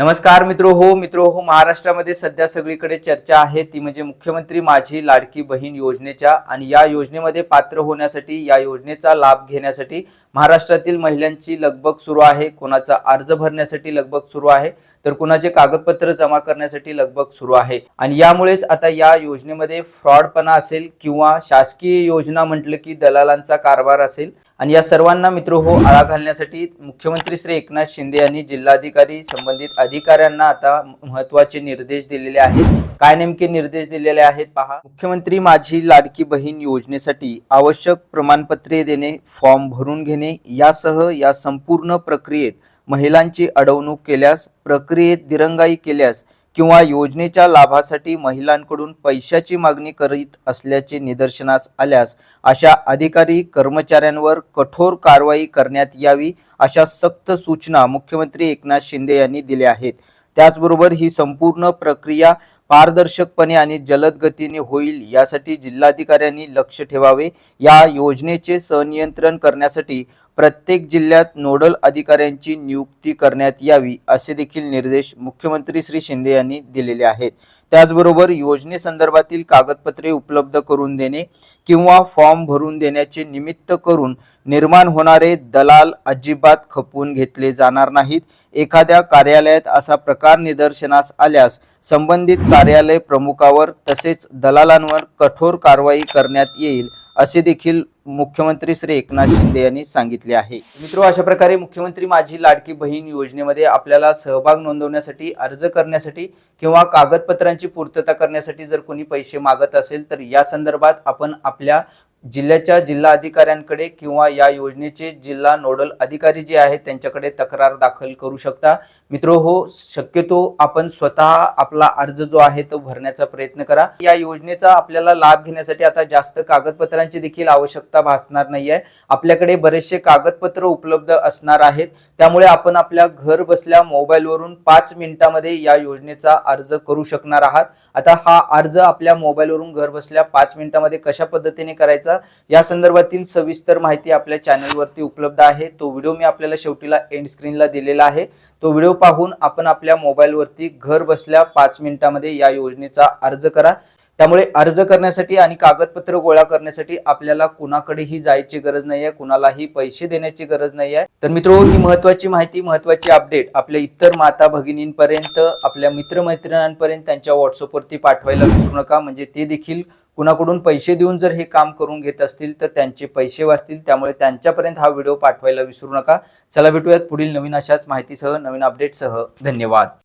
नमस्कार मित्रो हो मित्रो हो महाराष्ट्रामध्ये सध्या सगळीकडे चर्चा आहे. ती म्हणजे मुख्यमंत्री माझी लाडकी बहीण योजनेच्या आणि या योजनेमध्ये पात्र होण्यासाठी या योजनेचा लाभ घेण्यासाठी महाराष्ट्रातील महिलांची लगबग सुरू आहे. कोणाचा अर्ज भरण्यासाठी लगबग सुरू आहे. तर कुणाचे कागदपत्र जमा करण्यासाठी लगबग सुरू आहे. आणि यामुळेच आता या योजनेमध्ये फ्रॉडपणा असेल किंवा शासकीय योजना म्हटलं की दलालांचा कारभार असेल आणि या सर्वांना मित्र हो आळा घालण्यासाठी मुख्यमंत्री श्री एकनाथ शिंदे यांनी जिल्हाधिकारी संबंधित अधिकाऱ्यांना आता महत्त्वाचे निर्देश दिलेले आहेत. काय नेमके निर्देश दिलेले आहेत पहा. मुख्यमंत्री माझी लाडकी बहीण योजनेसाठी आवश्यक प्रमाणपत्रे देणे फॉर्म भरून घेणे यासह या संपूर्ण प्रक्रियेत महिलांची अडवणूक केल्यास प्रक्रियेत दिरंगाई केल्यास किंवा योजनेच्या लाभासाठी महिलांकडून पैशाची मागणी करीत असल्याचे निदर्शनास आल्यास अशा अधिकारी कर्मचाऱ्यांवर कठोर कारवाई करण्यात यावी अशा सक्त सूचना मुख्यमंत्री एकनाथ शिंदे यांनी दिल्या आहेत. त्याचबरोबर ही संपूर्ण प्रक्रिया पारदर्शकपणे आणि जलद गतीने होईल यासाठी जिल्हाधिकाऱ्यांनी लक्ष ठेवावे. या योजनेचे सनियंत्रण करण्यासाठी प्रत्येक जिल्ह्यात नोडल अधिकाऱ्यांची नियुक्ती करण्यात यावी असे देखील निर्देश मुख्यमंत्री श्री शिंदे यांनी दिलेले आहेत. त्याचबरोबर योजनेसंदर्भातील कागदपत्रे उपलब्ध करून देणे किंवा फॉर्म भरून देण्याचे निमित्त करून निर्माण होणारे दलाल अजिबात खपवून घेतले जाणार नाहीत. एखाद्या कार्यालयात असा प्रकार निदर्शनास आल्यास संबंधित कार्यालय प्रमुखावर तसेच दलालांवर कठोर कारवाई करण्यात येईल असे देखील मुख्यमंत्री श्री एकनाथ शिंदे यांनी सांगितले आहे. मित्र अशा प्रकारे मुख्यमंत्री माझी लाडकी बहीण योजनेमध्ये आपल्याला सहभाग नोंदवण्यासाठी अर्ज करण्यासाठी किंवा कागदपत्रांची पूर्तता करण्यासाठी जर कोणी पैसे मागत असेल तर या संदर्भात आपण आपल्या जिल्ह्याच्या जिल्हा अधिकाऱ्यांकडे किंवा या योजनेचे जिल्हा नोडल अधिकारी जे आहेत त्यांच्याकडे तक्रार दाखल करू शकता. मित्र हो शक्यतो आपण स्वतः आपला अर्ज जो आहे तो भरण्याचा प्रयत्न करा. या योजनेचा आपल्याला लाभ घेण्यासाठी आता जास्त कागदपत्रांची देखील आवश्यकता भासणार नाहीये. आपल्याकडे बरेचसे कागदपत्र उपलब्ध असणार आहेत. त्यामुळे आपण आपल्या घर बसल्या मोबाईलवरून पाच मिनिटामध्ये या योजनेचा अर्ज करू शकणार आहात. आता हा अर्ज आपल्या मोबाईलवरून घर बसल्या पाच मिनिटामध्ये कशा पद्धतीने करायचा करायचा. या संदर्भातील सविस्तर माहिती आपल्या चॅनलवरती उपलब्ध आहे. तो व्हिडिओ मी आपल्याला शेवटीला एंड स्क्रीनला दिलेला आहे. तो व्हिडिओ पाहून आपण आपल्या मोबाईलवरती घर बसल्या पाच मिनिटामध्ये या योजनेचा अर्ज करा. त्यामुळे अर्ज करण्यासाठी आणि कागदपत्र गोळा करण्यासाठी आपल्याला कुणाकडेही जायची गरज नाही आहे कुणालाही पैसे देण्याची गरज नाही आहे तर मित्र ही महत्वाची माहिती महत्वाची अपडेट आपल्या इतर माता भगिनींपर्यंत आपल्या मित्रमैत्रिणांपर्यंत त्यांच्या व्हॉट्सअपवरती पाठवायला विसरू नका. म्हणजे ते देखील कुणाकडून पैसे देऊन जर हे काम करून घेत असतील तर त्यांचे पैसे वाचतील. त्यामुळे त्यांच्यापर्यंत हा व्हिडिओ पाठवायला विसरू नका. चला भेटूयात पुढील नवीन अशाच माहितीसह नवीन अपडेटसह. धन्यवाद.